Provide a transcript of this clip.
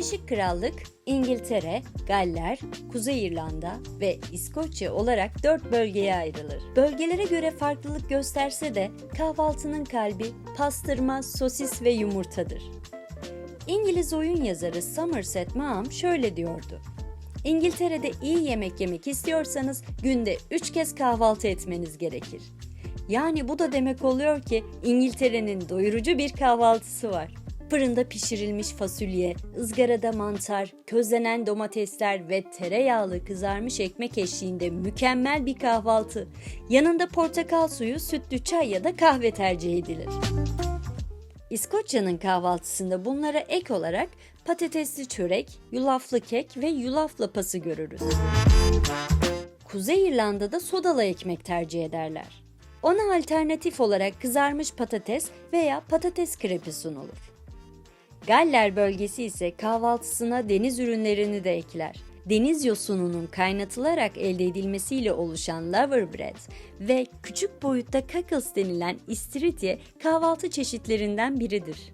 Krallık, İngiltere, Galler, Kuzey İrlanda ve İskoçya olarak dört bölgeye ayrılır. Bölgelere göre farklılık gösterse de kahvaltının kalbi pastırma, sosis ve yumurtadır. İngiliz oyun yazarı Somerset Maugham şöyle diyordu. İngiltere'de iyi yemek yemek istiyorsanız günde 3 kez kahvaltı etmeniz gerekir. Yani bu da demek oluyor ki İngiltere'nin doyurucu bir kahvaltısı var. Fırında pişirilmiş fasulye, ızgarada mantar, közlenen domatesler ve tereyağlı kızarmış ekmek eşliğinde mükemmel bir kahvaltı. Yanında portakal suyu, sütlü çay ya da kahve tercih edilir. İskoçya'nın kahvaltısında bunlara ek olarak patatesli çörek, yulaflı kek ve yulaf lapası görürüz. Kuzey İrlanda'da sodalı ekmek tercih ederler. Ona alternatif olarak kızarmış patates veya patates krepi sunulur. Galler bölgesi ise kahvaltısına deniz ürünlerini de ekler. Deniz yosununun kaynatılarak elde edilmesiyle oluşan laverbread ve küçük boyutta kakels denilen istiridye kahvaltı çeşitlerinden biridir.